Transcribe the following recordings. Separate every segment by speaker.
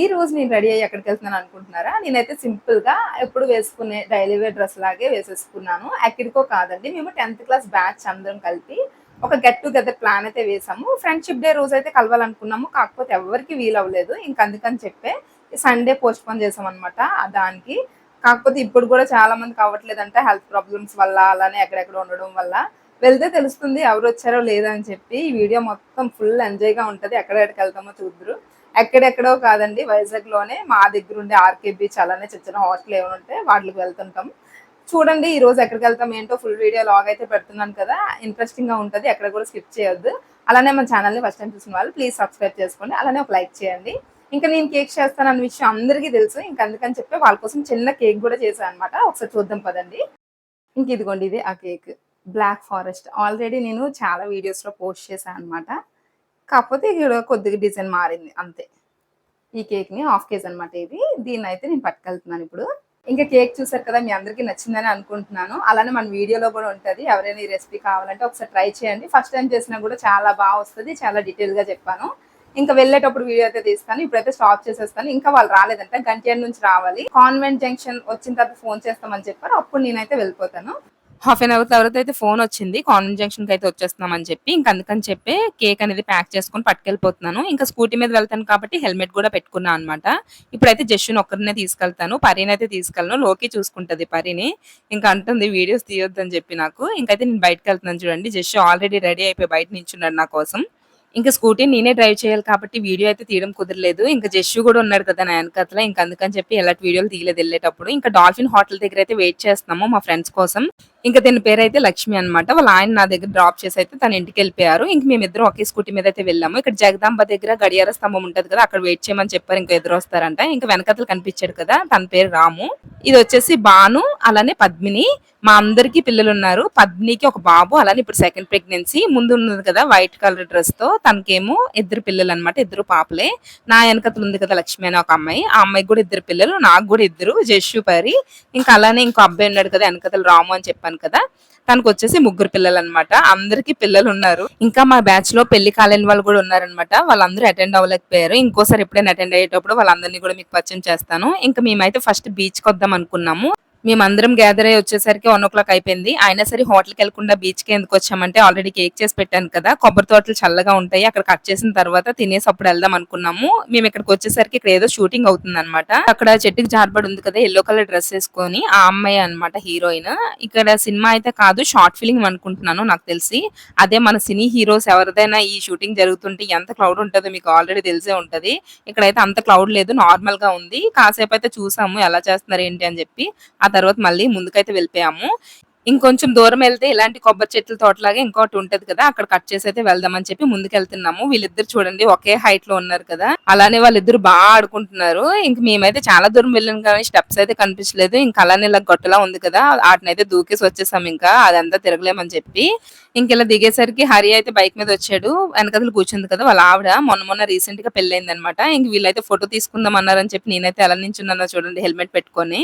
Speaker 1: ఈ రోజు నేను రెడీ అయ్యి ఎక్కడికి వెళ్తున్నాను అనుకుంటున్నారా? నేనైతే సింపుల్గా ఎప్పుడు వేసుకునే డైలీ వేర్ డ్రెస్ లాగే వేసేసుకున్నాను. ఎక్కడికో కాదండి మేము టెన్త్ క్లాస్ బ్యాచ్ అందరం కలిపి ఒక గెట్ టుగెదర్ ప్లాన్ అయితే వేసాము. ఫ్రెండ్షిప్ డే రోజు అయితే కలవాలనుకున్నాము కాకపోతే ఎవరికి వీలు అవ్వలేదు ఇంక అందుకని చెప్పే సండే పోస్ట్ పోన్ చేసాం అనమాట దానికి. కాకపోతే ఇప్పుడు కూడా చాలా మంది కావట్లేదంటే హెల్త్ ప్రాబ్లమ్స్ వల్ల అలానే ఎక్కడెక్కడ ఉండడం వల్ల. వెళ్తే తెలుస్తుంది ఎవరు వచ్చారో లేదని చెప్పి. ఈ వీడియో మొత్తం ఫుల్ ఎంజాయ్గా ఉంటుంది. ఎక్కడెక్కడికి వెళ్తామో చూద్దరు. ఎక్కడెక్కడో కాదండి వైజాగ్లోనే మా దగ్గర ఉండే ఆర్కే బీచ్ అలానే చిన్న చిన్న హాస్టల్ ఏమైనా ఉంటే వాటికి వెళ్తుంటాం. చూడండి ఈ రోజు ఎక్కడికి వెళ్తాం ఏంటో ఫుల్ వీడియో లాగ్ అయితే పెడుతున్నాను కదా ఇంట్రెస్టింగ్గా ఉంటుంది ఎక్కడ కూడా స్కిప్ చేయొద్దు. అలానే మన ఛానల్ని ఫస్ట్ టైం చూసిన వాళ్ళు ప్లీజ్ సబ్స్క్రైబ్ చేసుకోండి అలానే ఒక లైక్ చేయండి. ఇంకా నేను కేక్ చేస్తాను అన్న విషయం అందరికీ తెలుసు ఇంకా అందుకని చెప్పి వాళ్ళ కోసం చిన్న కేక్ కూడా చేశాను అనమాట ఒకసారి చూద్దాం పదండి. ఇంక ఇదిగోండి ఇది ఆ కేక్. Black forest. ఆల్రెడీ నేను చాలా వీడియోస్లో పోస్ట్ చేశాను అనమాట కాకపోతే ఇక్కడ కొద్దిగా డిజైన్ మారింది అంతే. ఈ కేక్ని హాఫ్ కేజ్ అనమాట ఇది. దీన్ని అయితే నేను పట్టుకెళ్తున్నాను ఇప్పుడు. ఇంకా కేక్ చూసారు కదా మీ అందరికీ నచ్చిందని అనుకుంటున్నాను. అలానే మన వీడియోలో కూడా ఉంటుంది. ఎవరైనా ఈ రెసిపీ కావాలంటే ఒకసారి ట్రై చేయండి. ఫస్ట్ టైం చేసినా కూడా చాలా బాగా వస్తుంది. చాలా డీటెయిల్గా చెప్పాను. ఇంకా వెళ్ళేటప్పుడు వీడియో అయితే తీస్తాను. ఇప్పుడైతే స్టాప్ చేసేస్తాను. ఇంకా వాళ్ళు రాలేదంటే. గంటేడు నుంచి రావాలి. కాన్వెంట్ జంక్షన్ వచ్చిన తర్వాత ఫోన్ చేస్తామని చెప్పారు. అప్పుడు నేనైతే వెళ్ళిపోతాను. హాఫ్ అన్ అవర్ తర్వాత అయితే ఫోన్ వచ్చింది. కాన్వెంట్ జంక్షన్కి అయితే వచ్చేస్తున్నాం అని చెప్పి ఇంకా అందుకని చెప్పి కేక్ అనేది ప్యాక్ చేసుకుని పట్టుకెళ్ళిపోతున్నాను. ఇంకా స్కూటీ మీద వెళ్తాను కాబట్టి హెల్మెట్ కూడా పెట్టుకున్నాను అనమాట ఇప్పుడైతే జస్ట్ని ఒక్కరినే తీసుకెళ్తాను. పరీని అయితే తీసుకెళ్ళను. లోకి చూసుకుంటది పరీని. ఇంకా అంటుంది వీడియోస్ తీయొద్దని చెప్పి నాకు. ఇంకైతే నేను బయటకు వెళ్తున్నాను చూడండి. జస్ట్ ఆల్రెడీ రెడీ అయిపోయి బయట నించున్నాడు నా కోసం. ఇంకా స్కూటీ నేనే డ్రైవ్ చేయాలి కాబట్టి వీడియో అయితే తీయడం కుదరలేదు. ఇంకా జస్సు కూడా ఉన్నాడు కదా నా వెనకతల ఇంకా అందుకని చెప్పి ఎలాంటి వీడియోలు తీయలేదు వెళ్ళేటప్పుడు. ఇంకా డాల్ఫిన్ హోటల్ దగ్గర అయితే వెయిట్ చేస్తున్నాము మా ఫ్రెండ్స్ కోసం. ఇంకా దీని పేరు అయితే లక్ష్మి అనమాట వాళ్ళ ఆయన నా దగ్గర డ్రాప్ చేసి అయితే తన ఇంటికి వెళ్ళిపోయారు. ఇంక మేమిద్దరం ఒకే స్కూటీ మీద అయితే వెళ్ళాము. ఇక్కడ జగదాంబ దగ్గర గడియార స్తంభం ఉంటుంది కదా అక్కడ వెయిట్ చేయమని చెప్పారు. ఇంకా ఎదురు వస్తారంట. ఇంకా వెనకతలు కనిపించాడు కదా తన పేరు రాము. ఇది వచ్చేసి బాను అలానే పద్మిని. మా అందరికి పిల్లలు ఉన్నారు పద్మినికి ఒక బాబు అలానే ఇప్పుడు సెకండ్ ప్రెగ్నెన్సీ ముందు ఉన్నది కదా వైట్ కలర్ డ్రెస్తో. తనకేమో ఇద్దరు పిల్లలు అనమాట ఇద్దరు పాపలే. నా వెనకతలు ఉంది కదా లక్ష్మి అనే ఒక అమ్మాయి. ఆ అమ్మాయికి కూడా ఇద్దరు పిల్లలు నాకు కూడా ఇద్దరు జస్సు పరి. ఇంకా అలానే ఇంకో అబ్బాయి ఉన్నాడు కదా వెనకతలు రాము అని చెప్పాను కదా తనకు వచ్చేసి ముగ్గురు పిల్లలు అనమాట అందరికి పిల్లలు ఉన్నారు ఇంకా మా బ్యాచ్లో పెళ్ళి కాలేని వాళ్ళు కూడా ఉన్నారనమాట వాళ్ళందరూ అటెండ్ అవ్వలేకపోయారు. ఇంకోసారి ఎప్పుడైనా అటెండ్ అయ్యేటప్పుడు వాళ్ళందరినీ కూడా మీకు పరిచయం చేస్తాను. ఇంకా మేమైతే ఫస్ట్ బీచ్కి వద్దాం అనుకున్నాము. మేమందరం గ్యాదర్ అయ్యి వచ్చేసరికి వన్ ఓ క్లాక్ అయిపోయింది. అయినా సరే హోటల్కి వెళ్ళకుండా బీచ్కి ఎందుకు వచ్చామంటే ఆల్రెడీ కేక్ చేసి పెట్టాను కదా. కొబ్బరి తోటలు చల్లగా ఉంటాయి. అక్కడ కట్ చేసిన తర్వాత తినేసి అప్పుడు వెళ్దాం అనుకున్నాము. మేము ఇక్కడికి వచ్చేసరికి ఇక్కడ ఏదో షూటింగ్ అవుతుంది అనమాట అక్కడ చెట్టుకి జార్బడి ఉంది కదా ఎల్లో కలర్ డ్రెస్ వేసుకొని ఆ అమ్మాయి అనమాట హీరోయిన్ ఇక్కడ సినిమా అయితే కాదు షార్ట్ ఫిలిం అనుకుంటున్నాను నాకు తెలిసి. అదే మన సినీ హీరోస్ ఎవరిదైనా ఈ షూటింగ్ జరుగుతుంటే ఎంత క్లౌడ్ ఉంటుందో మీకు ఆల్రెడీ తెలిసే ఉంటది. ఇక్కడైతే అంత క్లౌడ్ లేదు నార్మల్గా ఉంది. కాసేపు అయితే చూసాము ఎలా చేస్తున్నారు ఏంటి అని చెప్పి. ఆ తర్వాత మళ్ళీ ముందుకైతే వెళ్ళిపోయాము. ఇంకొంచెం దూరం వెళ్తే ఇలాంటి కొబ్బరి చెట్ల తోటలాగా ఇంకోటి ఉంటది కదా అక్కడ కట్ చేసి అయితే వెళ్దామని చెప్పి ముందుకు వెళ్తున్నాము వీళ్ళిద్దరు చూడండి ఒకే హైట్లో ఉన్నారు కదా అలానే వాళ్ళిద్దరు బాగా ఆడుకుంటున్నారు. ఇంక మేమైతే చాలా దూరం వెళ్ళాం కానీ స్టెప్స్ అయితే కనిపించలేదు. ఇంకా అలానే ఇలా గొట్టలా ఉంది కదా వాటినైతే దూకేసి వచ్చేసాం ఇంకా అదంతా తిరగలేమని చెప్పి. ఇంక ఇలా దిగేసరికి హరి అయితే బైక్ మీద వచ్చాడు. వెనకదలు కూర్చుంది కదా వాళ్ళ ఆవిడ. మొన్న మొన్న రీసెంట్గా పెళ్ళైంది అనమాట ఇంక వీళ్ళైతే ఫోటో తీసుకుందాం అన్నారని చెప్పి నేనైతే ఎలా నించున్నానో చూడండి హెల్మెట్ పెట్టుకొని.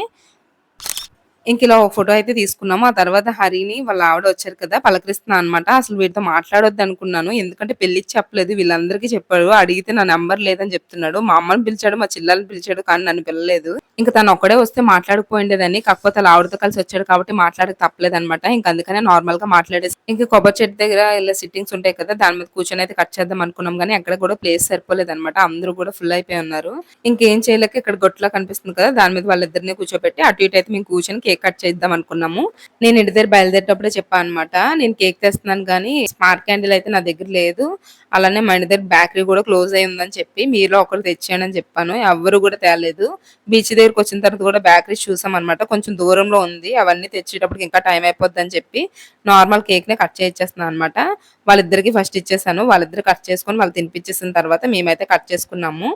Speaker 1: ఇంక ఇలా ఒక ఫోటో అయితే తీసుకున్నాము. ఆ తర్వాత హరిని వాళ్ళ ఆవిడ వచ్చారు కదా పలకరిస్తున్నా అనమాట అసలు వీటితో మాట్లాడొద్దు అనుకున్నాను. ఎందుకంటే పెళ్ళి చెప్పలేదు. వీళ్ళందరికీ చెప్పాడు అడిగితే నా నెంబర్ లేదని చెప్తున్నాడు. మా అమ్మని పిలిచాడు మా చిల్లల్ని పిలిచాడు కానీ నన్ను పిల్లలేదు ఇంకా తను ఒక్కడే వస్తే మాట్లాడకపోయిండేదని కాకపోతే అలా ఆవిడతో కలిసి వచ్చాడు కాబట్టి మాట్లాడక తప్పలేదు అనమాట ఇంకా అందుకనే నార్మల్గా మాట్లాడేసి ఇంకా కొబ్బరి చెట్టు దగ్గర ఇలా సిట్టింగ్స్ ఉంటాయి కదా దాని మీద కూర్చొని అయితే కట్ చేద్దాం అనుకున్నాం కానీ అక్కడ కూడా ప్లేస్ సరిపోలేదు అనమాట అందరూ కూడా ఫుల్ అయిపోయి ఉన్నారు. ఇంకేం చేయలేక ఇక్కడ గొట్టలా కనిపిస్తుంది కదా దాని మీద వాళ్ళిద్దరిని కూర్చోబెట్టి అటు ఇటు అయితే మేము కూర్చొని కేక్ కట్ చేద్దాం అనుకున్నాము. నేను ఇంటి దగ్గర బయలుదేరేటప్పుడే చెప్పాను అనమాట నేను కేక్ తెస్తున్నాను కానీ స్మార్ట్ క్యాండిల్ అయితే నా దగ్గర లేదు. అలానే మా ఇంటి దగ్గర బేకరీ కూడా క్లోజ్ అయ్యిందని చెప్పి మీలో ఒకరు తెచ్చాను అని చెప్పాను. ఎవరు కూడా తేలేదు. బీచ్ దగ్గరకు వచ్చిన తర్వాత కూడా బేకరీ చూసాం అనమాట కొంచెం దూరంలో ఉంది. అవన్నీ తెచ్చేటప్పటికి ఇంకా టైం అయిపోద్ది అని చెప్పి నార్మల్ కేక్ నే కట్ చేయించేస్తున్నాను అనమాట వాళ్ళిద్దరికి ఫస్ట్ ఇచ్చేసాను. వాళ్ళిద్దరు కట్ చేసుకొని వాళ్ళు తినిపించేసిన తర్వాత మేమైతే కట్ చేసుకున్నాము.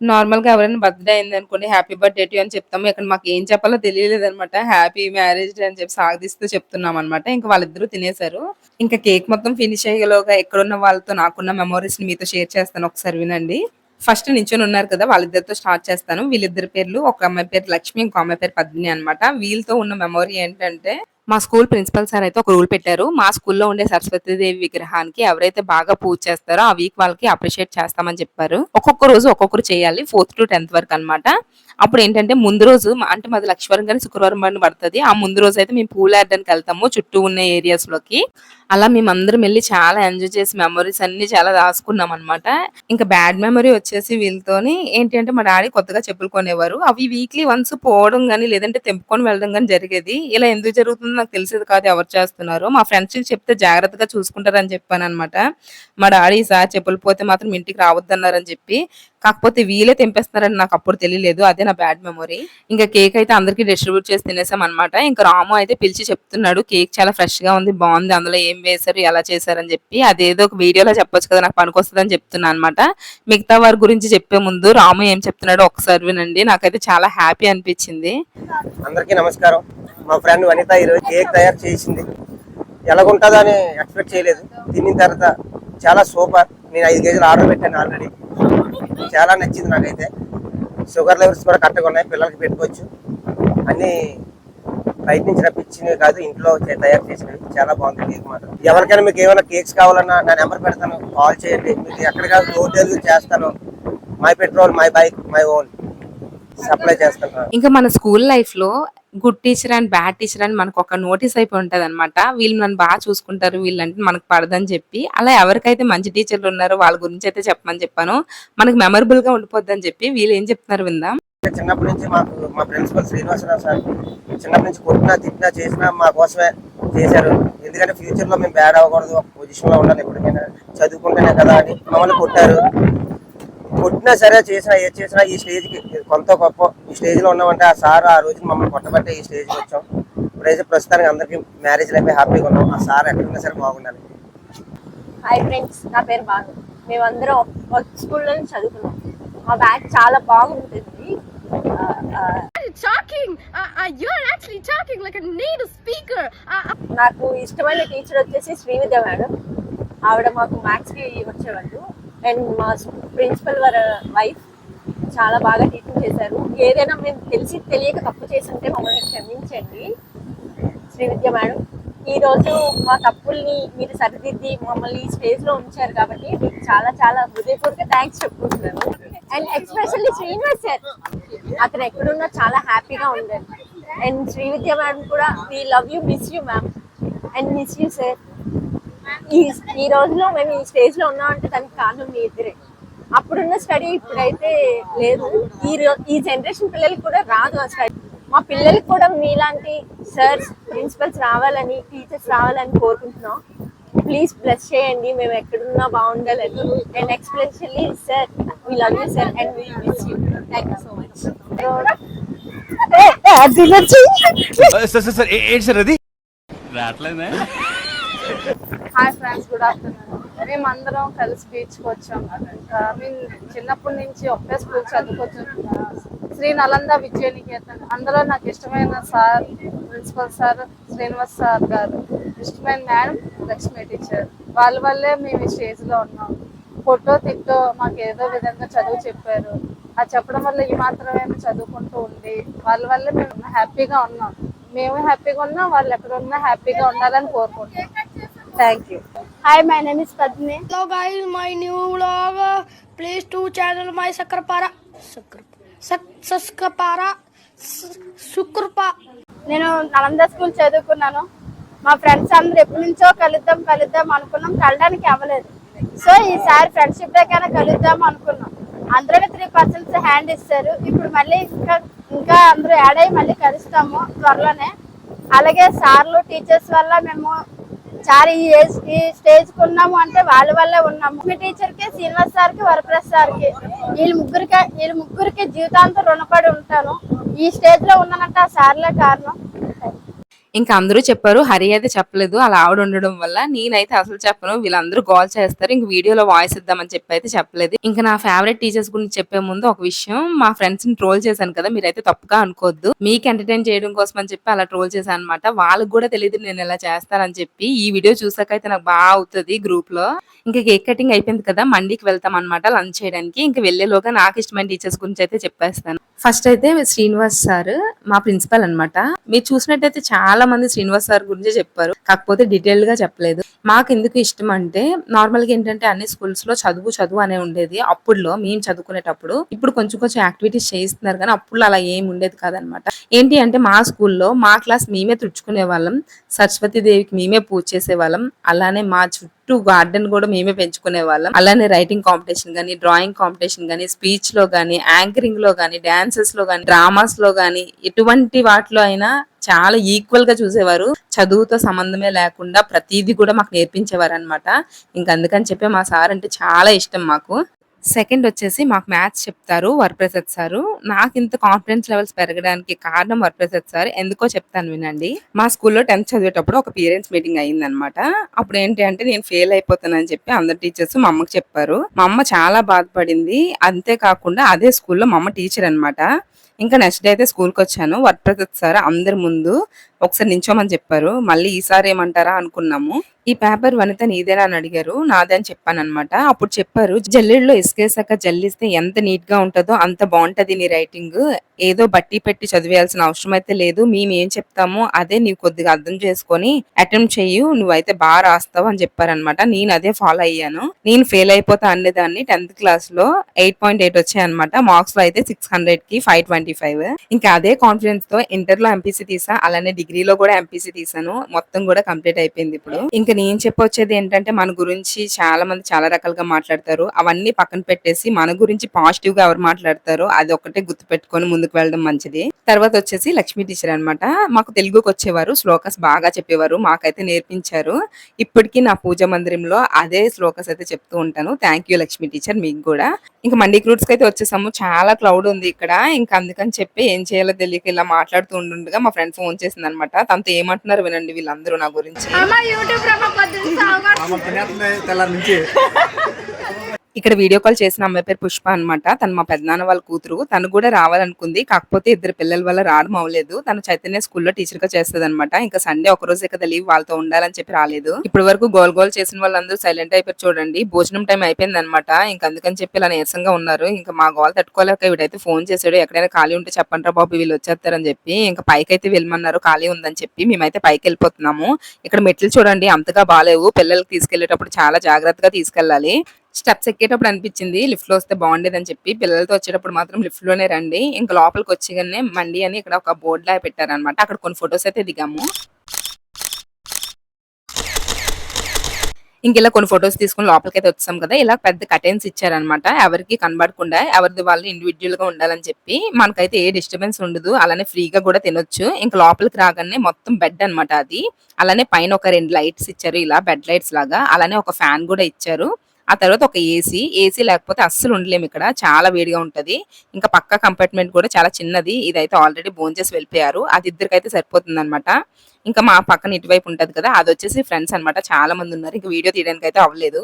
Speaker 1: నార్మల్గా ఎవరైనా బర్త్డే అయింది అనుకోండి హ్యాపీ బర్త్డే టు అని చెప్తాము. ఇక్కడ మాకు ఏం చెప్పాలో తెలియలేదు అనమాట హ్యాపీ మ్యారేజ్ డే అని చెప్పి సాగదీస్తూ చెప్తున్నాం అనమాట ఇంకా వాళ్ళిద్దరూ తినేశారు. ఇంకా కేక్ మొత్తం ఫినిష్ అయ్యేలోగా ఎక్కడున్న వాళ్ళతో నాకున్న మెమోరీస్ని మీతో షేర్ చేస్తాను. ఒకసారి వినండి. ఫస్ట్ నించొని ఉన్నారు కదా వాళ్ళిద్దరితో స్టార్ట్ చేస్తాను. వీళ్ళిద్దరి పేర్లు ఒక అమ్మాయి పేరు లక్ష్మి ఇంకో అమ్మాయి పేరు పద్మిని అనమాట. వీళ్ళతో ఉన్న మెమొరీ ఏంటంటే మా స్కూల్ ప్రిన్సిపల్ సార్ అయితే ఒక రూల్ పెట్టారు. మా స్కూల్లో ఉండే సరస్వతీదేవి విగ్రహానికి ఎవరైతే బాగా పూజ చేస్తారో ఆ వీక్ వాళ్ళకి అప్రిషియేట్ చేస్తామని చెప్పారు. ఒక్కొక్క రోజు ఒక్కొక్కరు చేయాలి. ఫోర్త్ టు టెన్త్ వరకు అనమాట అప్పుడు ఏంటంటే ముందు రోజు అంటే మాది లక్ష్మీవారం కానీ శుక్రవారం పడుతుంది. ఆ ముందు రోజు అయితే మేము పూలు ఆడడానికి వెళ్తాము చుట్టూ ఉన్న ఏరియాస్లోకి. అలా మేము అందరం వెళ్ళి చాలా ఎంజాయ్ చేసి మెమరీస్ అన్ని చాలా రాసుకున్నాం అనమాట ఇంకా బ్యాడ్ మెమరీ వచ్చేసి వీళ్ళతోని ఏంటి అంటే మా డాడీ కొత్తగా చెప్పులు కొనేవారు. అవి వీక్లీ వన్స్ పోవడం కానీ లేదంటే తెంపుకొని వెళ్ళడం కానీ జరిగేది. ఇలా ఎందుకు జరుగుతుందో నాకు తెలిసేది కాదు ఎవరు చేస్తున్నారో. మా ఫ్రెండ్స్ చెప్తే జాగ్రత్తగా చూసుకుంటారని చెప్పాను అనమాట మా డాడీ ఈసారి చెప్పులు పోతే మాత్రం ఇంటికి రావద్దన్నారని చెప్పి కాకపోతే వీలే తెంపేస్తున్నారని నాకు అప్పుడు తెలియలేదు. అదే నా బ్యాడ్ మెమొరీ. ఇంకా కేక్ అయితే అందరికి డిస్ట్రిబ్యూట్ చేసి తినేసాం అనమాట ఇంకా రాము అయితే పిలిచి చెప్తున్నాడు కేక్ చాలా ఫ్రెష్గా ఉంది బాగుంది అందులో ఏం వేశారు ఎలా చేశారని చెప్పి. అదేదో ఒక వీడియోలో చెప్పొచ్చు కదా నాకు పనికొస్తుందని చెప్తున్నా అనమాట మిగతా వారి గురించి చెప్పే ముందు రాము ఏం చెప్తున్నాడో ఒకసారి వినండి. నాకైతే చాలా హ్యాపీ అనిపించింది.
Speaker 2: అందరికీ నమస్కారం. మా ఫ్రెండ్ వనిత ఈరోజు కేక్ తయారు చేసింది. ఎలాగుంటుందో అని ఎక్స్పెక్ట్ చేయలేదు. తిన్న తర్వాత చాలా సూపర్. నేను ఐదు కేజీలు ఆర్డర్ పెట్టాను ఆల్రెడీ. చాలా నచ్చింది నాకైతే. షుగర్ లెవెల్స్ కూడా కరెక్ట్గా ఉన్నాయి పిల్లలకి పెట్టుకోవచ్చు. అన్నీ బయట నుంచి రప్పించినవి కాదు ఇంట్లో తయారు చేసినవి చాలా బాగుంది కేక్ మాత్రం. ఎవరికైనా మీకు ఏమైనా కేక్స్ కావాలన్నా నా నెంబర్ పెడతాను కాల్ చేయండి. మీకు ఎక్కడ కాదు డోర్ డెలివరీ చేస్తాను. My petrol my bike my own supply చేస్తాను.
Speaker 1: ఇంకా మన స్కూల్ లైఫ్లో good teacher and bad teacher అని మనకు ఒక నోటీస్ అయిపోయి ఉంటుంది అనమాట వీళ్ళు నన్ను బాగా చూసుకుంటారు వీళ్ళంటే మనకు పడదని చెప్పి అలా ఎవరికైతే మంచి టీచర్లు ఉన్నారో వాళ్ళ గురించి అయితే చెప్పమని చెప్పాను. మనకు మెమరబుల్గా ఉండిపోద్ది అని చెప్పి వీళ్ళు ఏం చెప్తున్నారు విందాం.
Speaker 2: చిన్నప్పటి నుంచి మాకు మా ప్రిన్సిపల్ శ్రీనివాసరావు సార్ చిన్నప్పటి నుంచి కొట్టినా తిట్టినా చేసినా మా కోసమే చేశారు. ఎందుకంటే ఫ్యూచర్లో మేము బ్యాడ్ అవ్వకూడదు ఒక పొజిషన్లో ఉండాలి ఎప్పటికైనా. చదువుకుంటేనే కదా అని మమ్మల్ని కొట్టారు. కొట్టినా సరే చేసినా ఏది చేసినా ఈ స్టేజ్కి కొంత గొప్ప. ఈ స్టేజ్లో ఉన్నామంటే ఆ సార్ ఆ రోజు మమ్మల్ని కొట్టబట్టే ఈ స్టేజ్కి వచ్చాం. ఇప్పుడైతే ప్రస్తుతానికి అందరికి మ్యారేజ్ అయిపోయి హ్యాపీగా ఉన్నాం. ఆ సార్ ఎక్కడున్నా సరే బాగుండాలి.
Speaker 3: హాయ్ ఫ్రెండ్స్ నా పేరు బాను మేమందరం ఒక స్కూల్లో చదువుకున్నాం. మా బ్యాగ్ చాలా బాగుంటుంది.
Speaker 4: speaker. Uh, uh,
Speaker 3: నాకు ఇష్టమైన టీచర్ వచ్చేసి శ్రీవిద్య మేడం. ఆవిడ మాకు మ్యాథ్స్కి వచ్చేవాళ్ళు. అండ్ మా ప్రిన్సిపల్ వారి వైఫ్ చాలా బాగా టీచింగ్ చేశారు. ఏదైనా మేము తెలిసి తెలియక తప్పు చేస్తుంటే మమ్మల్ని క్షమించండి. శ్రీవిద్య మేడం ఈరోజు మా తప్పుల్ని మీరు సరిదిద్ది మమ్మల్ని ఈ ఉంచారు కాబట్టి మీకు చాలా చాలా హృదయపూర్వక థ్యాంక్స్ చెప్పుకుంటున్నాను. అండ్ ఎక్స్పెషల్లీ శ్రీనివాస్ సార్ అతను ఎక్కడున్నా చాలా హ్యాపీగా ఉండాలి అండ్ శ్రీవిద్య మేడం కూడా we love you miss you ma'am and miss you sir ఈ ఈ రోజులో మేము ఈ స్టేజ్లో ఉన్నామంటే దానికి కారణం మీ ఇద్దరే అప్పుడున్న స్టడీ ఇప్పుడైతే లేదు ఈ ఈ జనరేషన్ పిల్లలకి కూడా రాదు ఆ స్టడీ మా పిల్లలకి కూడా మీలాంటి సార్స్ ప్రిన్సిపల్స్ రావాలని టీచర్స్ రావాలని కోరుకుంటున్నాం ప్లీజ్ బ్లెస్ చేయండి మేము ఎక్కడున్నా బాగుండాలని and especially sir we love you sir and we miss you thank you so much
Speaker 5: sir sir ఏంటి సార్ అది
Speaker 6: రావట్లేదే
Speaker 7: హాయ్ ఫ్రెండ్స్ గుడ్ ఆఫ్టర్నూన్ మేము అందరం కలిసి బీచ్కి వచ్చాం ఐ మీన్ చిన్నప్పటి నుంచి ఒకే స్కూల్ చదువుకొచ్చాం శ్రీ నలంద విద్యానికేతన్. అందులో నాకు ఇష్టమైన sir principal sir Srinivas sir గారు. ఇష్టమైన మేడం లక్ష్మి టీచర్ వాళ్ళ వల్లే మేము ఈ స్టేజ్లో ఉన్నాం. ఫోటో తిట్టో మాకు ఏదో విధంగా చదువు చెప్పారు. ఆ చెప్పడం వల్ల ఈ మాత్రమే చదువుకుంటూ ఉంది వాళ్ళ వల్లే మేము హ్యాపీగా ఉన్నాం. మేము హ్యాపీగా ఉన్నాం వాళ్ళు ఎక్కడ ఉన్నా హ్యాపీగా ఉండాలని కోరుకుంటున్నాం. Thank you
Speaker 4: hi, my name is Padme. Hello guys, my new vlog. Please to channel my Sakrapara. Sakrapara. Sukrpa.
Speaker 7: నేను నలంద స్కూల్ చదువుకున్నాను మా ఫ్రెండ్స్ అందరూ ఎప్పటి నుంచో కలుద్దాం కలుద్దాం అనుకున్నాం కలడానికి అవ్వలేదు సో ఈసారి ఫ్రెండ్షిప్ డే కన్నా కలుద్దాం అనుకున్నాం అందరూ త్రీ పర్సెంట్స్ హ్యాండ్ ఇస్తారు ఇప్పుడు మళ్ళీ ఇంకా ఇంకా అందరూ యాడ్ అయ్యి మళ్ళీ కలుస్తాము త్వరలోనే అలాగే సార్లు టీచర్స్ వల్ల మేము చాలా ఈ ఈ స్టేజ్కు ఉన్నాము అంటే వాళ్ళ వల్లే ఉన్నాము. మీ టీచర్కి శ్రీనివాస్ సార్కి వరప్రసాద్ సార్కి వీళ్ళ ముగ్గురికి వీళ్ళ ముగ్గురికి జీవితాంతం రుణపడి ఉంటాను. ఈ స్టేజ్లో ఉన్నానంటే ఆ సార్లే కారణం.
Speaker 1: ఇంకా అందరూ చెప్పారు హరి అయితే చెప్పలేదు. అలా ఆవిడ ఉండడం వల్ల నేనైతే అసలు చెప్పను. వీళ్ళందరూ కాల్ చేస్తారు. ఇంక వీడియోలో వాయిస్ ఇద్దామని చెప్పి అయితే చెప్పలేదు. ఇంకా నా ఫేవరెట్ టీచర్స్ గురించి చెప్పే ముందు ఒక విషయం మా ఫ్రెండ్స్ని ట్రోల్ చేశాను కదా మీరైతే తప్పుగా అనుకోవద్దు. మీకు ఎంటర్టైన్ చేయడం కోసం అని చెప్పి అలా ట్రోల్ చేశాను అనమాట వాళ్ళకి కూడా తెలియదు నేను ఇలా చేస్తానని చెప్పి. ఈ వీడియో చూసాక అయితే నాకు బాగా అవుతుంది గ్రూప్లో ఇంకా కేక్ కటింగ్ అయిపోయింది కదా మండీకి వెళ్తాం అనమాట లంచ్ చేయడానికి. ఇంకా వెళ్ళేలోగా నాకు ఇష్టమైన టీచర్స్ గురించి అయితే చెప్పేస్తాను. ఫస్ట్ అయితే శ్రీనివాస్ సార్ మా ప్రిన్సిపల్ అన్నమాట. మీరు చూసినట్టయితే చాలా మంది శ్రీనివాస్ సార్ గురించి చెప్పారు. కాకపోతే డీటెయిల్గా చెప్పలేదు. మాకు ఎందుకు ఇష్టం అంటే నార్మల్గా ఏంటంటే అన్ని స్కూల్స్లో చదువు చదువు అనే ఉండేది. అప్పుడులో మేము చదువుకునేటప్పుడు ఇప్పుడు కొంచెం కొంచెం యాక్టివిటీస్ చేయిస్తున్నారు కానీ అప్పుడు అలా ఏమి ఉండేది కాదనమాట. ఏంటి అంటే మా స్కూల్లో మా క్లాస్ మేమే తుడుచుకునే వాళ్ళం. సరస్వతి దేవికి మేమే పూజ చేసే వాళ్ళం అలానే మా చుట్టూ గార్డెన్ కూడా మేమే పెంచుకునే వాళ్ళం. అలానే రైటింగ్ కాంపిటీషన్ కానీ డ్రాయింగ్ కాంపిటీషన్ కానీ స్పీచ్లో కానీ యాంకరింగ్లో కానీ డాన్సెస్లో కానీ డ్రామాస్లో కానీ ఎటువంటి వాటిలో అయినా చాలా ఈక్వల్గా చూసేవారు. చదువుతో సంబంధమే లేకుండా ప్రతిదీ కూడా మాకు నేర్పించేవారు అనమాట ఇంకా అందుకని చెప్పి మా సార్ అంటే చాలా ఇష్టం మాకు. సెకండ్ వచ్చేసి మాకు మ్యాథ్స్ చెప్తారు వరప్రసాద్ సారు. నాకు ఇంత కాన్ఫిడెన్స్ లెవెల్స్ పెరగడానికి కారణం వరప్రసాద్ సార్. ఎందుకో చెప్తాను వినండి. మా స్కూల్లో టెన్త్ చదివేటప్పుడు ఒక పేరెంట్స్ మీటింగ్ అయిందనమాట అప్పుడు ఏంటి అంటే నేను ఫెయిల్ అయిపోతానని చెప్పి అందరు టీచర్స్ మా అమ్మకి చెప్పారు. మా అమ్మ చాలా బాధపడింది. అంతేకాకుండా అదే స్కూల్లో మా అమ్మ టీచర్ అన్నమాట. ఇంకా నెక్స్ట్ డే అయితే స్కూల్కి వచ్చాను. వరప్రసాద్ సార్ అందరి ముందు ఒకసారి నించోమని చెప్పారు. మళ్ళీ ఈసారి ఏమంటారా అనుకున్నాము. ఈ పేపర్ వనిత నీదేనా అని అడిగారు. నాదే అని చెప్పాను అనమాట అప్పుడు చెప్పారు జల్లెడలో ఇసుకేసాక జల్లిస్తే ఎంత నీట్గా ఉంటుందో అంత బాగుంటది నీ రైటింగ్ ఏదో బట్టి పెట్టి చదివేయాల్సిన అవసరం అయితే లేదు. మేము ఏం చెప్తామో అదే నీవు కొద్దిగా అర్థం చేసుకొని అటెంప్ట్ చెయ్యి. నువ్వైతే బాగా రాస్తావు అని చెప్పారనమాట నేను అదే ఫాలో అయ్యాను. నేను ఫెయిల్ అయిపోతా అనేదాన్ని టెన్త్ క్లాస్లో. ఎయిట్ పాయింట్ ఎయిట్ వచ్చాయన్నమాట. మార్క్స్లో అయితే సిక్స్ హండ్రెడ్కి ఫైవ్ ట్వంటీ ఫైవ్. ఇంకా అదే కాన్ఫిడెన్స్తో ఇంటర్లో ఎంపీసీ తీసా. అలానే డిగ్రీలో కూడా ఎంపీసీ తీసాను. మొత్తం కూడా కంప్లీట్ అయిపోయింది ఇప్పుడు. ఇంకా నేను చెప్పొచ్చేది ఏంటంటే మన గురించి చాలా మంది చాలా రకాలుగా మాట్లాడతారు. అవన్నీ పక్కన పెట్టేసి మన గురించి పాజిటివ్గా ఎవరు మాట్లాడతారో అది ఒకటే గుర్తు పెట్టుకొని ముందుకు వెళ్ళడం మంచిది. తర్వాత వచ్చేసి లక్ష్మీ టీచర్ అన్నమాట. మాకు తెలుగుకి వచ్చేవారు. శ్లోకస్ బాగా చెప్పేవారు. మాకైతే నేర్పించారు. ఇప్పటికీ నా పూజ మందిరంలో అదే శ్లోకస్ అయితే చెప్తూ ఉంటాను. థ్యాంక్ యూ లక్ష్మీ టీచర్ మీకు కూడా. ఇంకా మండీ క్రూట్స్కి అయితే వచ్చేసాము. చాలా క్లౌడ్ ఉంది ఇక్కడ. ఇంకా అందుకని చెప్పి ఏం చేయాలో తెలియక ఇలా మాట్లాడుతూ ఉండుండగా మా ఫ్రెండ్ ఫోన్ చేసింది అనమాట తనతో ఏమంటున్నారు వినండి వీళ్ళందరూ నా గురించి. ఇక్కడ వీడియో కాల్ చేసిన అమ్మాయి పేరు పుష్ప అన్నమాట. తను మా పెద్దనాన్న వాళ్ళ కూతురు. తను కూడా రావాలనుకుంది. కాకపోతే ఇద్దరు పిల్లల వల్ల రావడం అవ్వలేదు. తను చైతన్య స్కూల్లో టీచర్గా చేస్తుంది అనమాట ఇంకా సండే ఒక రోజే కదా లీవ్ వాళ్ళతో ఉండాలని చెప్పి రాలేదు. ఇప్పటి వరకు గోల్ గోల్ చేసిన వాళ్ళందరూ సైలెంట్ అయిపోయి చూడండి. భోజనం టైం అయిపోయింది అనమాట ఇంకా అందుకని చెప్పి ఇలా నీరసంగా ఉన్నారు. ఇంకా మా గోల్ తట్టుకోలేక వీడైతే ఫోన్ చేశాడు ఎక్కడైనా ఖాళీ ఉంటే చెప్పండి రా బాబు వీళ్ళు వచ్చేస్తారని చెప్పి. ఇంకా పైకి అయితే వెళ్ళమన్నారు. ఖాళీ ఉందని చెప్పి మేమైతే పైకి వెళ్ళిపోతున్నాము. ఇక్కడ మెట్లు చూడండి అంతగా బాగాలేవు. పిల్లలకి తీసుకెళ్ళేటప్పుడు చాలా జాగ్రత్తగా తీసుకెళ్ళాలి. స్టెప్స్ ఎక్కేటప్పుడు అనిపించింది లిఫ్ట్లో వస్తే బాగుండేది అని చెప్పి. పిల్లలతో వచ్చేటప్పుడు మాత్రం లిఫ్ట్లోనే రండి. ఇంకా లోపలికి వచ్చేగానే మండి అని ఇక్కడ ఒక బోర్డు లా పెట్టారనమాట అక్కడ కొన్ని ఫొటోస్ అయితే దిగాము. ఇంక ఇలా కొన్ని ఫొటోస్ తీసుకుని లోపలికి అయితే వచ్చాం కదా. ఇలా పెద్ద కటెన్స్ ఇచ్చారనమాట ఎవరికి కనబడకుండా ఎవరిది వాళ్ళు ఇండివిజువల్గా ఉండాలని చెప్పి. మనకైతే ఏ డిస్టర్బెన్స్ ఉండదు. అలానే ఫ్రీగా కూడా తినొచ్చు. ఇంకా లోపలికి రాగానే మొత్తం బెడ్ అన్నమాట అది. అలానే పైన ఒక రెండు లైట్స్ ఇచ్చారు. ఇలా బెడ్ లైట్స్ లాగా. అలానే ఒక ఫ్యాన్ కూడా ఇచ్చారు. ఆ తర్వాత ఒక ఏసీ ఏసీ లేకపోతే అస్సలు ఉండలేము ఇక్కడ. చాలా వేడిగా ఉంటది. ఇంకా పక్క కంపార్ట్మెంట్ కూడా చాలా చిన్నది. ఇదైతే ఆల్రెడీ భోంచేసి వెళ్ళిపోయారు. అది ఇద్దరికైతే సరిపోతుంది అనమాట ఇంకా మా పక్కన ఇటువైపు ఉంటుంది కదా అది వచ్చేసి ఫ్రెండ్స్ అనమాట చాలా మంది ఉన్నారు. ఇంకా వీడియో తీయడానికి అయితే అవ్వలేదు.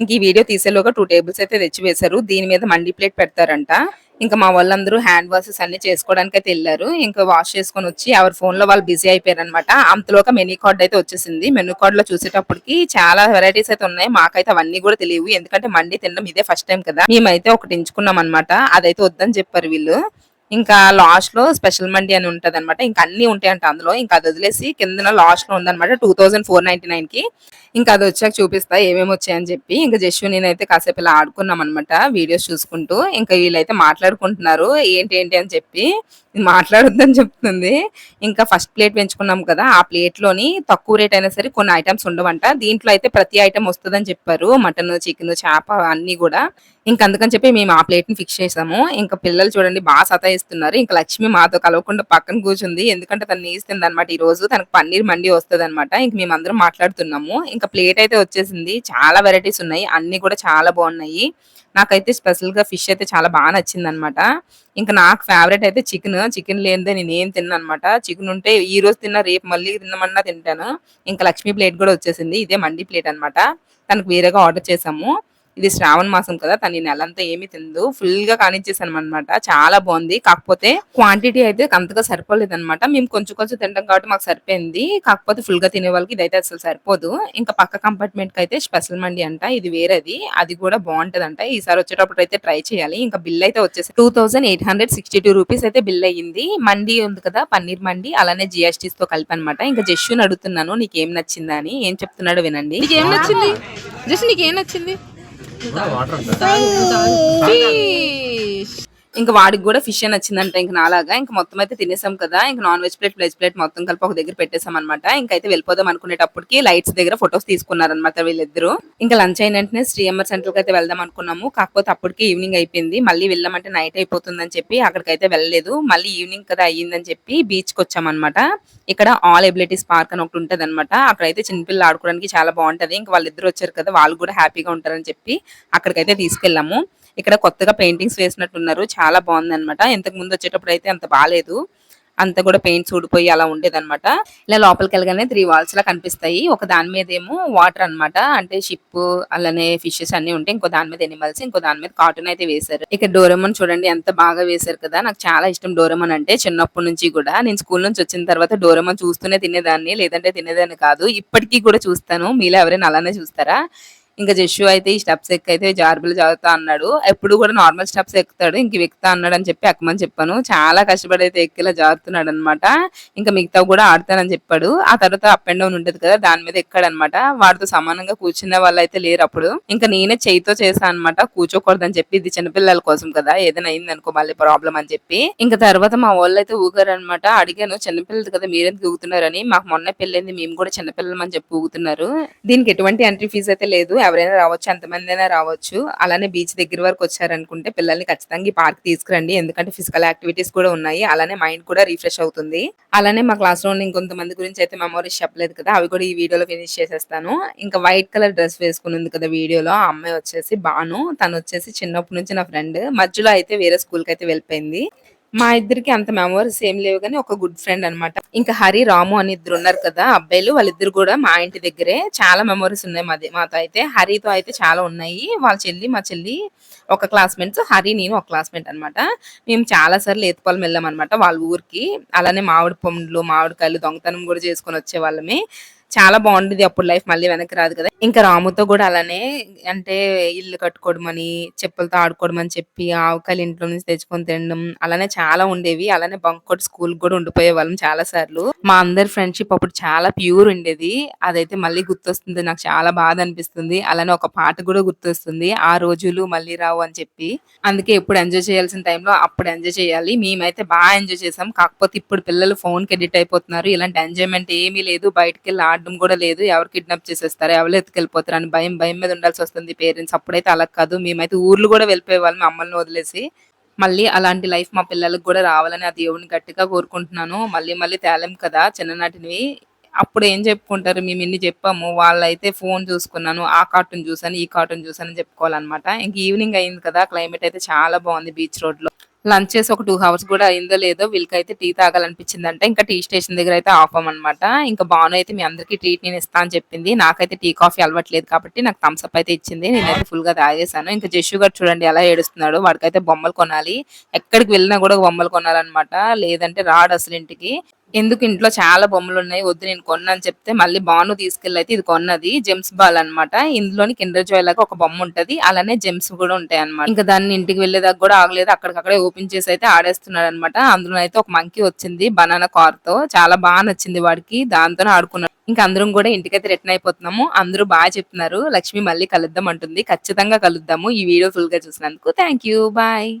Speaker 1: ఇంక ఈ వీడియో తీసేలోగా టూ టేబుల్స్ అయితే తెచ్చి వేశారు దీని మీద మండి ప్లేట్ పెడతారంట. ఇంకా మా వాళ్ళందరూ హ్యాండ్ వాషెస్ అన్ని చేసుకోవడానికి అయితే వెళ్ళారు. ఇంకా వాష్ చేసుకొని వచ్చి ఎవరి ఫోన్లో వాళ్ళు బిజీ అయిపోయారు అనమాట అంతలోక మెనూ కార్డ్ అయితే వచ్చేసింది. మెనూ కార్డ్లో చూసేటప్పటికి చాలా వెరైటీస్ అయితే ఉన్నాయి. మాకైతే అవన్నీ కూడా తెలియవు. ఎందుకంటే మండి తినడం ఇదే ఫస్ట్ టైం కదా. మేమైతే ఒకటి ఎంచుకున్నాం అనమాట అదైతే వద్దని చెప్పారు వీళ్ళు. ఇంకా లాస్ట్లో స్పెషల్ మండి అని ఉంటది అనమాట ఇంకా అన్ని ఉంటాయంట అందులో. ఇంకా అది వదిలేసి కింద లాస్ట్లో టూ థౌసండ్ ఫోర్ నైన్టీ నైన్కి. ఇంకా అది వచ్చాక చూపిస్తా ఏమేమి వచ్చాయని చెప్పి. ఇంకా జస్ట్ నేనైతే కాసేపు ఇలా ఆడుకున్నాం అనమాట వీడియోస్ చూసుకుంటూ. ఇంకా వీళ్ళైతే మాట్లాడుకుంటున్నారు. ఏంటి ఏంటి అని చెప్పి. మాట్లాడొద్దని చెప్తుంది. ఇంకా ఫస్ట్ ప్లేట్ పెంచుకున్నాం కదా ఆ ప్లేట్లోని తక్కువ రేట్ అయినా సరే కొన్ని ఐటమ్స్ ఉండవంట. దీంట్లో అయితే ప్రతి ఐటమ్ వస్తుందని చెప్పారు. మటన్ చికెన్ చేప అన్ని కూడా. ఇంకా అందుకని చెప్పి మేము ఆ ప్లేట్ని ఫిక్స్ చేసాము. ఇంకా పిల్లలు చూడండి బాగా సతాయిస్తున్నారు. ఇంకా లక్ష్మి మాతో కలవకుండా పక్కన కూర్చుంది. ఎందుకంటే తను నేస్తుంది అనమాట ఈ రోజు తనకు పన్నీర్ మండి వస్తుంది అనమాట ఇంక మేమందరం మాట్లాడుతున్నాము. ఇంకా ప్లేట్ అయితే వచ్చేసింది. చాలా వెరైటీస్ ఉన్నాయి. అన్ని కూడా చాలా బాగున్నాయి. నాకైతే స్పెషల్గా ఫిష్ అయితే చాలా బాగా నచ్చింది అనమాట ఇంకా నాకు ఫేవరెట్ అయితే చికెన్ చికెన్ లేనిదే నేను ఏం తిన్నా అనమాట చికెన్ ఉంటే ఈ రోజు తిన్నా రేపు మళ్ళీ తిన్నమన్నా తింటాను. ఇంకా లక్ష్మీ ప్లేట్ కూడా వచ్చేసింది. ఇదే మండి ప్లేట్ అనమాట తనకు వేరేగా ఆర్డర్ చేసాము. ఇది శ్రావణ మాసం కదా తను ఈ నెలంతా ఏమీ తిందు ఫుల్గా కానిచ్చేసాను అనమాట చాలా బాగుంది. కాకపోతే క్వాంటిటీ అయితే అంతగా సరిపోలేదు అనమాట మేము కొంచెం కొంచెం తింటాం కాబట్టి మాకు సరిపోయింది. కాకపోతే ఫుల్గా తినే వాళ్ళకి ఇదైతే అసలు సరిపోదు. ఇంకా పక్క కంపార్ట్మెంట్కి అయితే స్పెషల్ మండి అంట. ఇది వేరేది. అది కూడా బాగుంటది అంట ఈసారి వచ్చేటప్పుడు అయితే ట్రై చేయాలి. ఇంకా బిల్ అయితే వచ్చేసి two thousand eight hundred sixty two rupees అయితే బిల్ అయ్యింది. మండి ఉంది కదా పన్నీర్ మండి. అలానే జిఎస్టీస్తో కలిపి అనమాట ఇంకా జస్సుని అడుగుతున్నాను. నీకు ఏం నచ్చిందా అని. ఏం చెప్తున్నాడు వినండి. నీకేం ఏం నచ్చింది? జస్ట్ నీకు ఏం నచ్చింది ఫిష్ ఇంకా వాడికి కూడా ఫిష్ నచ్చిందంట ఇంకా నాలాగా. ఇంకా మొత్తం అయితే తినేసాం కదా. ఇంకా non veg plate veg plate మొత్తం కలిపి ఒక దగ్గర పెట్టేసాం అనమాట ఇంకైతే వెళ్ళిపోదాం అనుకునేటప్పటికి లైట్స్ దగ్గర ఫొటోస్ తీసుకున్నారనమాట వీళ్ళిద్దరు. ఇంకా లంచ్ అయిన వెంటనే శ్రీఎంఆర్ సెంటర్కి అయితే వెళ్దాం అనుకున్నాము. కాకపోతే అప్పటికి ఈవినింగ్ అయిపోయింది. మళ్ళీ వెళ్ళామంటే నైట్ అయిపోతుందని చెప్పి అక్కడికైతే వెళ్ళలేదు. మళ్ళీ ఈవినింగ్ కదా అయ్యిందని చెప్పి బీచ్కి వచ్చామన్నమాట ఇక్కడ ఆల్ ఎబిలిటీస్ పార్క్ అని ఒకటి ఉంటుంది అనమాట అక్కడైతే చిన్నపిల్లలు ఆడుకోవడానికి చాలా బాగుంటది. ఇంకా వాళ్ళిద్దరు వచ్చారు కదా వాళ్ళు కూడా హ్యాపీగా ఉంటారని చెప్పి అక్కడికైతే తీసుకెళ్ళాము. ఇక్కడ కొత్తగా పెయింటింగ్స్ వేసినట్టున్నారు. చాలా బాగుంది అనమాట ఇంతకు ముందు వచ్చేటప్పుడు అయితే అంత బాగాలేదు అంత కూడా పెయింట్స్ ఊడిపోయి అలా ఉండేదన్నమాట. ఇలా లోపలికి వెళ్ళగానే త్రీ వాల్స్ లా కనిపిస్తాయి. ఒక దాని మీద ఏమో వాటర్ అన్నమాట. అంటే షిప్ అలానే ఫిషెస్ అన్ని ఉంటాయి ఇంకో దాని మీద ఎనిమల్స్ ఇంకో దాని మీద కార్టూన్ అయితే వేశారు. ఇక్కడ డోరెమన్ చూడండి ఎంత బాగా వేశారు కదా. నాకు చాలా ఇష్టం డోరెమన్ అంటే చిన్నప్పటి నుంచి కూడా. నేను స్కూల్ నుంచి వచ్చిన తర్వాత డోరెమన్ చూస్తూనే తినేదాన్ని లేదంటే తినేదాన్ని కాదు. ఇప్పటికీ కూడా చూస్తాను. మీలో ఎవరైనా అలానే చూస్తారా? ఇంకా జస్సు అయితే ఈ స్టెప్స్ ఎక్కైతే జార్బులు చదువుతా అన్నాడు ఎప్పుడు కూడా నార్మల్ స్టెప్స్ ఎక్కుతాడు ఇంక ఎక్కుతా అన్నాడు అని చెప్పి ఎక్కమని చెప్పాను. చాలా కష్టపడి అయితే ఎక్కిలా జారుతున్నాడు అనమాట ఇంకా మిగతా కూడా ఆడతానని చెప్పాడు. ఆ తర్వాత అప్ అండ్ డౌన్ ఉంటుంది కదా దాని మీద ఎక్కాడు అనమాట వాడితో సమానంగా కూర్చునే వాళ్ళు అయితే లేరు అప్పుడు. ఇంకా నేనే చేయితో చేశాను అనమాట కూర్చోకూడదని చెప్పి ఇది చిన్నపిల్లల కోసం కదా ఏదైనా అయింది అనుకో మళ్ళీ ప్రాబ్లం అని చెప్పి. ఇంకా తర్వాత మా వాళ్ళు అయితే ఊగారు అనమాట అడిగాను చిన్నపిల్లలు కదా మీరెందుకు ఊగుతున్నారని? మాకు మొన్న పెళ్ళైంది మేము కూడా చిన్నపిల్లలు అని చెప్పి ఊగుతున్నారు. దీనికి ఎటువంటి ఎంట్రీ ఫీజు అయితే లేదు. ఎవరైనా రావచ్చు ఎంతమంది అయినా రావచ్చు. అలానే బీచ్ దగ్గర వరకు వచ్చారనుకుంటే పిల్లల్ని ఖచ్చితంగా ఈ పార్క్ తీసుకురండి. ఎందుకంటే ఫిజికల్ యాక్టివిటీస్ కూడా ఉన్నాయి. అలానే మైండ్ కూడా రిఫ్రెష్ అవుతుంది. అలానే మా క్లాస్లో ఇంకొంతమంది గురించి అయితే మెమోరీస్ చెప్పలేదు కదా అవి కూడా ఈ వీడియోలో ఫినిష్ చేసేస్తాను. ఇంకా వైట్ కలర్ డ్రెస్ వేసుకుని ఉంది కదా వీడియోలో ఆ అమ్మాయి వచ్చేసి బాను తను వచ్చేసి చిన్నప్పటి నుంచి నా ఫ్రెండ్ మధ్యలో అయితే వేరే స్కూల్కి అయితే వెళ్ళిపోయింది. మా ఇద్దరికి అంత మెమోరీస్ ఏం లేవు కానీ ఒక గుడ్ ఫ్రెండ్ అన్నమాట. ఇంకా హరి రాము అని ఇద్దరు ఉన్నారు కదా అబ్బాయిలు వాళ్ళిద్దరు కూడా మా ఇంటి దగ్గరే. చాలా మెమోరీస్ ఉన్నాయి మాది మాతో అయితే. హరితో అయితే చాలా ఉన్నాయి. వాళ్ళ చెల్లి మా చెల్లి ఒక క్లాస్మేట్స్ హరి నేను ఒక క్లాస్మేట్ అనమాట మేము చాలా సార్లు ఏతుపాలెం వెళ్ళాం అనమాట వాళ్ళ ఊరికి. అలానే మామిడి పండ్లు మామిడికాయలు దొంగతనం కూడా చేసుకొని వచ్చే వాళ్ళమే. చాలా బాగుండేది అప్పుడు లైఫ్. మళ్ళీ వెనక్కి రాదు కదా. ఇంకా రాముతో కూడా అలానే అంటే ఇల్లు కట్టుకోవడం అని చెప్పులతో ఆడుకోవడం అని చెప్పి ఆవకాయలు ఇంట్లో నుంచి తెచ్చుకొని తినడం అలానే చాలా ఉండేవి. అలానే బంక్ కొట్టి స్కూల్ కూడా ఉండిపోయే వాళ్ళం చాలా సార్లు. మా అందరి ఫ్రెండ్షిప్ అప్పుడు చాలా ప్యూర్ ఉండేది. అదైతే మళ్ళీ గుర్తొస్తుంది. నాకు చాలా బాధ అనిపిస్తుంది. అలానే ఒక పాట కూడా గుర్తొస్తుంది. ఆ రోజులు మళ్ళీ రావు అని చెప్పి. అందుకే ఎప్పుడు ఎంజాయ్ చేయాల్సిన టైంలో అప్పుడు ఎంజాయ్ చేయాలి. మేమైతే బాగా ఎంజాయ్ చేసాం. కాకపోతే ఇప్పుడు పిల్లలు ఫోన్కి ఎడిట్ అయిపోతున్నారు. ఇలాంటి ఎంజాయ్మెంట్ ఏమీ లేదు. బయటకెళ్ళి వెళ్ళి ఆడడం కూడా లేదు. ఎవరు కిడ్నాప్ చేసేస్తారు? ఎవరు ఎత్తుకెళ్ళిపోతారు? అని భయం భయం మీద ఉండాల్సి వస్తుంది పేరెంట్స్ అప్పుడైతే అలా కాదు. మేమైతే ఊర్లు కూడా వెళ్ళిపోయే వాళ్ళు మమ్మల్ని వదిలేసి. మళ్ళీ అలాంటి లైఫ్ మా పిల్లలకు కూడా రావాలని ఆ దేవుని గట్టిగా కోరుకుంటున్నాను. మళ్ళీ మళ్ళీ తేలేం కదా చిన్ననాటివి అప్పుడు ఏం చెప్పుకుంటారు? మేము ఇన్ని చెప్పాము. వాళ్ళైతే ఫోన్ చూసుకున్నాను. ఆ కార్టూన్ చూసాను ఈ కార్టూన్ చూసాను చెప్పుకోవాలన్నమాట. ఇంక ఈవినింగ్ అయింది కదా. క్లైమేట్ అయితే చాలా బాగుంది బీచ్ రోడ్లో. లంచ్ చేసి ఒక టూ అవర్స్ కూడా అయిందో లేదో వీళ్ళకైతే టీ తాగాలనిపించిందంట. ఇంకా టీ స్టేషన్ దగ్గర అయితే ఆఫ్ అనమాట ఇంకా బాను అయితే మీ అందరికీ ట్రీట్ నేను ఇస్తా అని చెప్పింది. నాకైతే టీ కాఫీ అలవట్లేదు కాబట్టి నాకు థమ్స్ అప్ అయితే ఇచ్చింది. నేనైతే ఫుల్గా తాగేసాను ఇంకా జస్సు గారు చూడండి ఎలా ఏడుస్తున్నాడు. వాడికైతే బొమ్మలు కొనాలి. ఎక్కడికి వెళ్ళినా కూడా బొమ్మలు కొనాలన్నమాట. లేదంటే రాడు అసలు ఇంటికి. ఎందుకు ఇంట్లో చాలా బొమ్మలు ఉన్నాయి వద్దు నేను కొన్నాను చెప్తే మళ్ళీ బాను తీసుకెళ్ళైతే ఇది కొన్నది జెమ్స్ బాల్ అన్నమాట. ఇందులోని కిండర్ జాయ్ లాగా ఒక బొమ్మ ఉంటది అలానే జెమ్స్ కూడా ఉంటాయి అన్నమాట. ఇంకా దాన్ని ఇంటికి వెళ్ళేదాకా కూడా ఆగలేదు అక్కడికక్కడే ఓపెన్ చేసి అయితే ఆడేస్తున్నాడు అనమాట అందులో అయితే ఒక మంకీ వచ్చింది బనానా కార్తో. చాలా బాగా నచ్చింది వాడికి దాంతో ఆడుకున్నాడు. ఇంకా అందరం కూడా ఇంటికైతే రిటర్న్ అయిపోతున్నాము. అందరూ బాగా చెప్తున్నారు లక్ష్మి మళ్ళీ కలుద్దాం అంటుంది. ఖచ్చితంగా కలుద్దాము ఈ వీడియో ఫుల్గా చూసినందుకు. Thank you bye